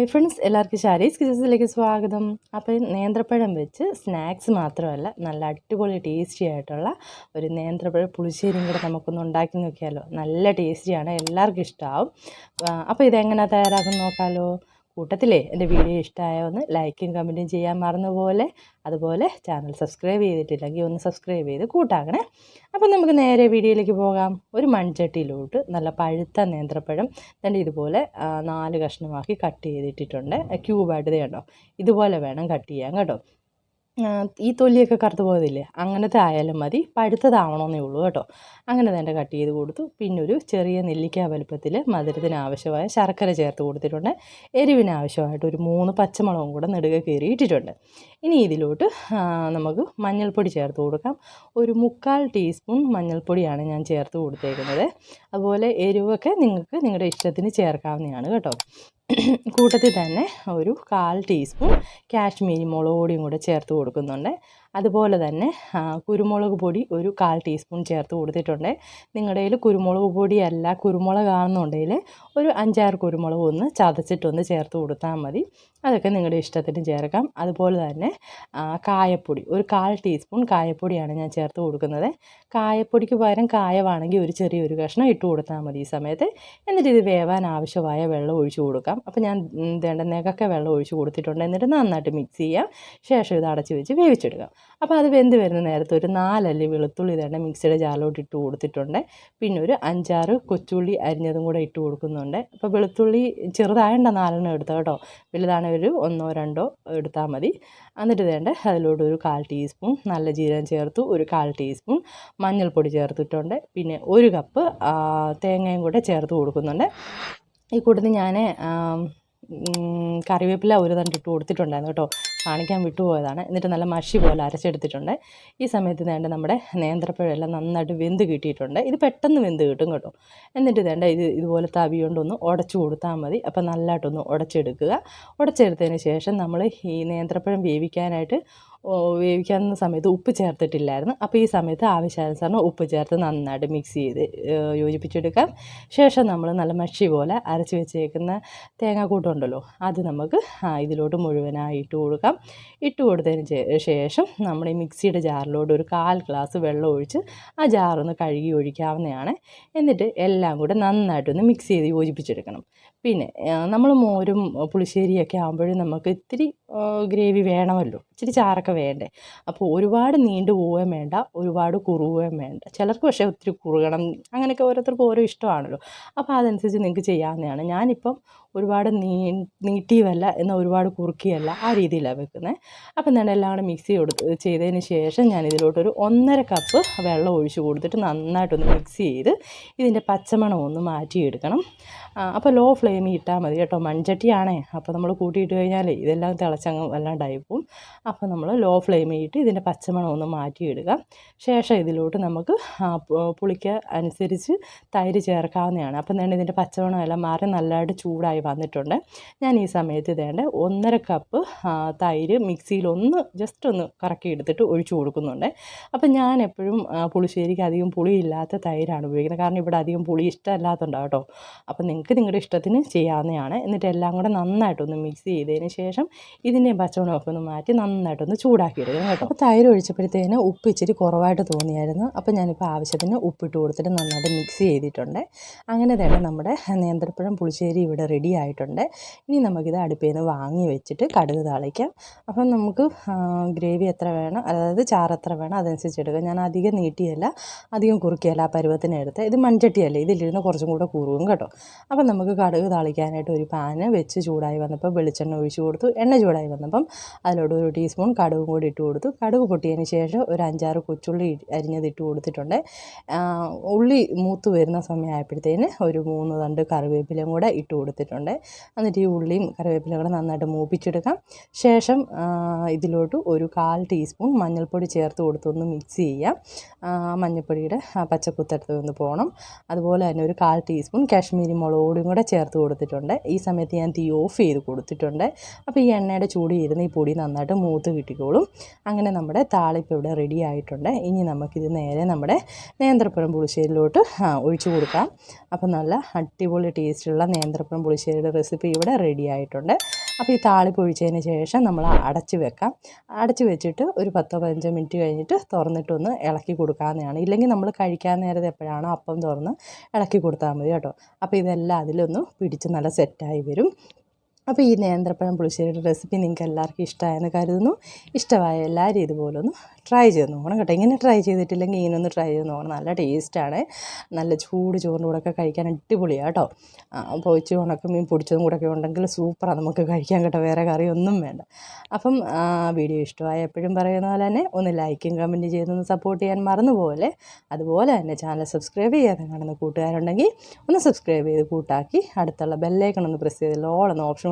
Hi friends എല്ലാവർക്കും ശാരീസ് കിച്ചസിലേക്ക് സ്വാഗതം. അപ്പോൾ നേന്ത്രപ്പഴം വെച്ച് സ്നാക്സ് മാത്രമല്ല നല്ല അടിപൊളി ടേസ്റ്റി ആയിട്ടുള്ള ഒരു നേന്ത്രപ്പഴം പുളിശ്ശേരിയും കൂടെ നമുക്കൊന്ന് ഉണ്ടാക്കി നോക്കിയാലോ. നല്ല ടേസ്റ്റിയാണ് എല്ലാവർക്കും ഇഷ്ടമാവും അപ്പോൾ ഇതെങ്ങനെ തയ്യാറാക്കുന്ന നോക്കാമല്ലോ കൂട്ടത്തിലേ എന്റെ വീഡിയോ ഇഷ്ടമായോ ഒന്ന് ലൈക്കും കമന്റും ചെയ്യാൻ മറന്നുപോലെ അതുപോലെ ചാനൽ സബ്സ്ക്രൈബ് ചെയ്തിട്ടില്ലെങ്കിൽ ഒന്ന് സബ്സ്ക്രൈബ് ചെയ്ത് കൂട്ടാകണേ അപ്പം നമുക്ക് നേരെ വീഡിയോയിലേക്ക് പോകാം. ഒരു മൺചട്ടിയിലോട്ട് നല്ല പഴുത്ത നേന്ത്രപ്പഴം തന്നെ ഇതുപോലെ നാല് കഷ്ണമാക്കി കട്ട് ചെയ്തിട്ടിട്ടുണ്ട്. ക്യൂബായിട്ട് കണ്ടോ? ഇതുപോലെ വേണം കട്ട് ചെയ്യാൻ കേട്ടോ. ഈ തൊലിയൊക്കെ കറുത്ത് പോയതില്ലേ? അങ്ങനത്തെ ആയാലും മതി. പഴുത്തതാവണമെന്നേ ഉള്ളൂ കേട്ടോ. അങ്ങനെ തന്നെ കട്ട് ചെയ്ത് കൊടുത്തു. പിന്നെ ഒരു ചെറിയ നെല്ലിക്ക വലുപ്പത്തിൽ മധുരത്തിന് ആവശ്യമായ ശർക്കര ചേർത്ത് കൊടുത്തിട്ടുണ്ട്. എരിവിന് ആവശ്യമായിട്ട് ഒരു മൂന്ന് പച്ചമുളകും കൂടെ നെടുക കയറി ഇട്ടിട്ടുണ്ട്. ഇനി ഇതിലോട്ട് നമുക്ക് മഞ്ഞൾപ്പൊടി ചേർത്ത് കൊടുക്കാം. ഒരു മുക്കാൽ ടീസ്പൂൺ മഞ്ഞൾപ്പൊടിയാണ് ഞാൻ ചേർത്ത് കൊടുത്തേക്കുന്നത്. അതുപോലെ എരിവൊക്കെ നിങ്ങൾക്ക് നിങ്ങളുടെ ഇഷ്ടത്തിന് ചേർക്കാവുന്നതാണ് കേട്ടോ. കൂട്ടത്തിൽ തന്നെ ഒരു കാൽ ടീസ്പൂൺ കാശ്മീരി മുളക് പൊടിയും കൂടെ ചേർത്ത് കൊടുക്കുന്നുണ്ട്. അതുപോലെ തന്നെ കുരുമുളക് പൊടി ഒരു കാൽ ടീസ്പൂൺ ചേർത്ത് കൊടുത്തിട്ടുണ്ട്. നിങ്ങളുടെ കയ്യിൽ കുരുമുളക് പൊടിയല്ല കുരുമുളകാണെന്നുണ്ടെങ്കിൽ ഒരു അഞ്ചാറ് കുരുമുളക് ഒന്ന് ചതച്ചിട്ടൊന്ന് ചേർത്ത് കൊടുത്താൽ മതി. അതൊക്കെ നിങ്ങളുടെ ഇഷ്ടത്തിന് ചേർക്കാം. അതുപോലെ തന്നെ കായപ്പൊടി ഒരു കാൽ ടീസ്പൂൺ കായപ്പൊടിയാണ് ഞാൻ ചേർത്ത് കൊടുക്കുന്നത്. കായപ്പൊടിക്ക് പകരം കായവാണെങ്കിൽ ഒരു ചെറിയൊരു കഷ്ണം ഇട്ട് കൊടുത്താൽ മതി ഈ സമയത്ത്. എന്നിട്ട് ഇത് വേവാൻ ആവശ്യമായ വെള്ളം ഒഴിച്ച് കൊടുക്കാം. അപ്പോൾ ഞാൻ വേണ്ട വെള്ളം ഒഴിച്ച് കൊടുത്തിട്ടുണ്ട്. എന്നിട്ട് നന്നായിട്ട് മിക്സ് ചെയ്യാം. ശേഷം ഇത് അടച്ച് വെച്ച് വേവിച്ചെടുക്കാം. അപ്പോൾ അത് വെന്ത് വരുന്ന നേരത്ത് ഒരു നാലല്ലി വെളുത്തുള്ളി തന്നെ മിക്സിയുടെ ജാറിലോട്ട് ഇട്ട് കൊടുത്തിട്ടുണ്ട്. പിന്നെ ഒരു അഞ്ചാറ് കൊച്ചുള്ളി അരിഞ്ഞതും കൂടെ ഇട്ട് കൊടുക്കുന്നുണ്ട്. അപ്പോൾ വെളുത്തുള്ളി ചെറുതായണ്ട നാലെണ്ണം എടുത്തോ കേട്ടോ. വലുതാണെങ്കിൽ ഒരു ഒന്നോ രണ്ടോ എടുത്താൽ മതി. എന്നിട്ട് വേണ്ട അതിലോട്ട് ഒരു കാൽ ടീസ്പൂൺ നല്ല ജീരകം ചേർത്തു ഒരു കാൽ ടീസ്പൂൺ മഞ്ഞൾപ്പൊടി ചേർത്തിട്ടുണ്ട്. പിന്നെ ഒരു കപ്പ് തേങ്ങയും കൂടെ ചേർത്ത് കൊടുക്കുന്നുണ്ട്. ഈ കൂട്ടത്തിൽ ഞാൻ കറിവേപ്പില ഒരു തണ്ടിട്ട് കൊടുത്തിട്ടുണ്ടായിരുന്നു കേട്ടോ. കാണിക്കാൻ വിട്ടുപോയതാണ്. എന്നിട്ട് നല്ല മഷി പോലെ അരച്ചെടുത്തിട്ടുണ്ട്. ഈ സമയത്ത് വേണ്ട നമ്മുടെ നേന്ത്രപ്പഴമെല്ലാം നന്നായിട്ട് വെന്ത് കിട്ടിയിട്ടുണ്ട്. ഇത് പെട്ടെന്ന് വെന്ത് കിട്ടും കേട്ടോ. എന്നിട്ട് വേണ്ട ഇത് ഇതുപോലെ തവി കൊണ്ടൊന്ന് ഉടച്ചു കൊടുത്താൽ മതി. അപ്പോൾ നല്ലതായിട്ടൊന്ന് ഉടച്ചെടുക്കുക. ഉടച്ചെടുത്തതിന് ശേഷം നമ്മൾ ഈ നേന്ത്രപ്പഴം വേവിക്കാനായിട്ട് വേവിക്കുന്ന സമയത്ത് ഉപ്പ് ചേർത്തിട്ടില്ലായിരുന്നു. അപ്പോൾ ഈ സമയത്ത് ആവശ്യാനുസരണം ഉപ്പ് ചേർത്ത് നന്നായിട്ട് മിക്സ് ചെയ്ത് യോജിപ്പിച്ചെടുക്കാം. ശേഷം നമ്മൾ നല്ല മഷി പോലെ അരച്ച് വെച്ചേക്കുന്ന തേങ്ങാക്കൂട്ടുണ്ടല്ലോ അത് നമുക്ക് ഇതിലോട്ട് മുഴുവനായി ഇട്ട് കൊടുക്കാം. ഇട്ട് കൊടുത്തതിന് ശേഷം നമ്മൾ ഈ മിക്സിയുടെ ജാറിലോട്ട് ഒരു കാൽ ഗ്ലാസ് വെള്ളം ഒഴിച്ച് ആ ജാറൊന്ന് കഴുകി ഒഴിക്കാവുന്നതാണ്. എന്നിട്ട് എല്ലാം കൂടെ നന്നായിട്ടൊന്ന് മിക്സ് ചെയ്ത് യോജിപ്പിച്ചെടുക്കണം. പിന്നെ നമ്മൾ മോരും പുളിശ്ശേരിയൊക്കെ ആകുമ്പോഴും നമുക്ക് ഇത്തിരി ഗ്രേവി വേണമല്ലോ. ഇച്ചിരി ചാറൊക്കെ വേണ്ടേ. അപ്പോൾ ഒരുപാട് നീണ്ടു പോവുകയും വേണ്ട ഒരുപാട് കുറുകയും വേണ്ട. ചിലർക്ക് പക്ഷേ ഒത്തിരി കുറുകണം. അങ്ങനെയൊക്കെ ഓരോരുത്തർക്കും ഓരോ ഇഷ്ടമാണല്ലോ. അപ്പോൾ അതനുസരിച്ച് നിങ്ങൾക്ക് ചെയ്യാവുന്നതാണ്. ഞാനിപ്പം ഒരുപാട് നീ നീട്ടിയുമല്ല എന്നാൽ ഒരുപാട് കുറുക്കിയല്ല ആ രീതിയിലാണ് വെക്കുന്നത് അപ്പം തന്നെ എല്ലാം കൂടെ മിക്സ് കൊടുത്ത് ചെയ്തതിന് ശേഷം ഞാൻ ഇതിലോട്ടൊരു ഒന്നര കപ്പ് വെള്ളം ഒഴിച്ച് കൊടുത്തിട്ട് നന്നായിട്ടൊന്ന് മിക്സ് ചെയ്ത് ഇതിന്റെ പച്ചമണം ഒന്ന് മാറ്റിയെടുക്കണം. അപ്പോൾ ലോ ഫ്ലെയിമിൽ ഇട്ടാൽ മതി കേട്ടോ. മൺചട്ടിയാണേ. അപ്പോൾ നമ്മൾ കൂട്ടിയിട്ട് കഴിഞ്ഞാൽ ഇതെല്ലാം തിളച്ചങ്ങ് വല്ലാണ്ടായി പോവും. അപ്പോൾ നമ്മൾ ലോ ഫ്ലെയിമിൽ ഇട്ട് ഇതിന്റെ പച്ചമണം ഒന്ന് മാറ്റിയിടുക ശേഷം ഇതിലോട്ട് നമുക്ക് പുളിക്ക് അനുസരിച്ച് തൈര് ചേർക്കാവുന്നതാണ്. അപ്പം തന്നെ ഇതിന്റെ പച്ചമണം എല്ലാം മാറി നല്ലതായിട്ട് ചൂടായി വന്നിട്ടുണ്ട്. ഞാൻ ഈ സമയത്ത് ഇതേണ്ട ഒന്നര കപ്പ് തൈര് മിക്സിയിൽ ഒന്ന് ജസ്റ്റ് ഒന്ന് കറക്കി എടുത്തിട്ട് ഒഴിച്ചു കൊടുക്കുന്നുണ്ട്. അപ്പം ഞാൻ എപ്പോഴും പുളിശ്ശേരിക്ക് അധികം പുളിയില്ലാത്ത തൈരാണ് ഉപയോഗിക്കുന്നത്. കാരണം ഇവിടെ അധികം പുളി ഇഷ്ടമല്ലാത്തതുണ്ടാവും കേട്ടോ. അപ്പം നിങ്ങൾക്ക് നിങ്ങളുടെ ഇഷ്ടത്തിന് ചെയ്യാവുന്നതാണ്. എന്നിട്ട് എല്ലാം കൂടെ നന്നായിട്ടൊന്ന് മിക്സ് ചെയ്തതിന് ശേഷം ഇതിന്റെ പച്ചമുളകൊക്കെ ഒന്ന് മാറ്റി നന്നായിട്ടൊന്ന് ചൂടാക്കി എടുക്കണം കേട്ടോ. അപ്പോൾ തൈര് ഒഴിച്ചപ്പോഴത്തേന് ഉപ്പ് ഇച്ചിരി കുറവായിട്ട് തോന്നിയായിരുന്നു. അപ്പോൾ ഞാനിപ്പോൾ ആവശ്യത്തിന് ഉപ്പിട്ട് കൊടുത്തിട്ട് നന്നായിട്ട് മിക്സ് ചെയ്തിട്ടുണ്ട്. അങ്ങനെ തന്നെ നമ്മുടെ നേന്ത്രപ്പഴം പുളിശ്ശേരി ഇവിടെ റെഡി ആയിട്ടുണ്ട് ഇനി നമുക്കിത് അടുപ്പിൽ നിന്ന് വാങ്ങി വെച്ചിട്ട് കടുക് താളിക്കാം. അപ്പം നമുക്ക് ഗ്രേവി എത്ര വേണം അതായത് ചാറ് എത്ര വേണം അതനുസരിച്ച് എടുക്കാം. ഞാൻ അധികം നീട്ടിയല്ല അധികം കുറുക്കിയല്ല ആ പരുവത്തിന് എടുത്ത്. ഇത് മൺചട്ടിയല്ലേ ഇതിലിരുന്ന് കുറച്ചും കൂടെ കുറുകും കേട്ടോ. അപ്പം നമുക്ക് കടുക് താളിക്കാനായിട്ട് ഒരു പാന് വെച്ച് ചൂടായി വന്നപ്പോൾ വെളിച്ചെണ്ണ ഒഴിച്ച് കൊടുത്തു. എണ്ണ ചൂടായി വന്നപ്പം അതിലോട്ട് ഒരു ടീസ്പൂൺ കടുകും കൂടി ഇട്ട് കൊടുത്തു. കടുക് പൊട്ടിയതിന് ശേഷം ഒരു അഞ്ചാറ് കൊച്ചുള്ളി അരിഞ്ഞത് ഇട്ട് കൊടുത്തിട്ടുണ്ട്. ഉള്ളി മൂത്ത് വരുന്ന സമയമായപ്പോഴത്തേന് ഒരു മൂന്ന് തണ്ട് കറിവേപ്പിലയും കൂടെ ഇട്ട് കൊടുത്തിട്ടുണ്ട്. എന്നിട്ട് ഈ ഉള്ളിയും കറിവേപ്പിലയും നന്നായിട്ട് മൂപ്പിച്ചെടുക്കാം. ശേഷം ഇതിലോട്ട് ഒരു കാൽ ടീസ്പൂൺ മഞ്ഞൾപ്പൊടി ചേർത്ത് കൊടുത്തൊന്ന് മിക്സ് ചെയ്യാം. മഞ്ഞൾപ്പൊടിയുടെ പച്ചക്കുത്തടുത്ത് ഒന്ന് പോകണം. അതുപോലെ തന്നെ ഒരു കാൽ ടീസ്പൂൺ കാശ്മീരി മുളക് പൊടിയും കൂടെ ചേർത്ത് കൊടുത്തിട്ടുണ്ട്. ഈ സമയത്ത് ഞാൻ തീ ഓഫ് ചെയ്ത് കൊടുത്തിട്ടുണ്ട്. അപ്പോൾ ഈ എണ്ണയുടെ ചൂട് ഇരുന്ന് ഈ പൊടി നന്നായിട്ട് മൂത്ത് കിട്ടിക്കോളും. അങ്ങനെ നമ്മുടെ താളിപ്പ് ഇവിടെ റെഡി ആയിട്ടുണ്ട്. ഇനി നമുക്കിത് നേരെ നമ്മുടെ നേന്ത്രപ്പഴം പുളിശ്ശേരിയിലോട്ട് ഒഴിച്ചു കൊടുക്കാം. അപ്പോൾ നല്ല അടിപൊളി ടേസ്റ്റുള്ള നേന്ത്രപ്പഴം പുളിശ്ശേരി പുളിശ്ശേരിയുടെ റെസിപ്പി ഇവിടെ റെഡി ആയിട്ടുണ്ട്. അപ്പോൾ ഈ താളി പൊഴിച്ചതിന് ശേഷം നമ്മൾ അടച്ച് വെക്കാം. അടച്ച് വെച്ചിട്ട് ഒരു പത്തോ പതിനഞ്ചോ മിനിറ്റ് കഴിഞ്ഞിട്ട് തുറന്നിട്ടൊന്ന് ഇളക്കി കൊടുക്കാവുന്നതാണ്. ഇല്ലെങ്കിൽ നമ്മൾ കഴിക്കാൻ നേരത്തെ എപ്പോഴാണോ അപ്പം തുറന്ന് ഇളക്കി കൊടുത്താൽ മതി കേട്ടോ. അപ്പോൾ ഇതെല്ലാം അതിലൊന്ന് പിടിച്ച് നല്ല സെറ്റായി വരും. അപ്പോൾ ഈ നേന്ത്രപ്പഴം പുളിശ്ശേരിയുടെ റെസിപ്പി നിങ്ങൾക്ക് എല്ലാവർക്കും ഇഷ്ടമായെന്ന് കരുതുന്നു. ഇഷ്ടമായ എല്ലാവരും ഇതുപോലെ ഒന്ന് ട്രൈ ചെയ്ത് നോക്കണം കേട്ടോ. ഇങ്ങനെ ട്രൈ ചെയ്തിട്ടില്ലെങ്കിൽ ഇങ്ങനെ ഒന്ന് ട്രൈ ചെയ്ത് നോക്കണം. നല്ല ടേസ്റ്റാണ് നല്ല ചൂട് ചോറിന്റെ കൂടെയൊക്കെ കഴിക്കാൻ അടിപൊളിയാണ് കേട്ടോ. പൊഴിച്ച് ഉണക്കമീൻ പൊടിച്ചതും കൂടെയൊക്കെ ഉണ്ടെങ്കിൽ സൂപ്പറാണ് നമുക്ക് കഴിക്കാൻ കേട്ടോ. വേറെ കറിയൊന്നും വേണ്ട. അപ്പം വീഡിയോ ഇഷ്ടമായ എപ്പോഴും പറയുന്ന പോലെ തന്നെ ഒന്ന് ലൈക്കും കമന്റ് ചെയ്തൊന്ന് സപ്പോർട്ട് ചെയ്യാൻ മറന്നു പോലെ അതുപോലെ തന്നെ ചാനൽ സബ്സ്ക്രൈബ് ചെയ്യാതെ കാണുന്ന കൂട്ടുകാരുണ്ടെങ്കിൽ ഒന്ന് സബ്സ്ക്രൈബ് ചെയ്ത് കൂട്ടാക്കി അടുത്തുള്ള ബെല്ലൈക്കൺ ഒന്ന് പ്രസ് ചെയ്ത് എന്ന ഓപ്ഷൻ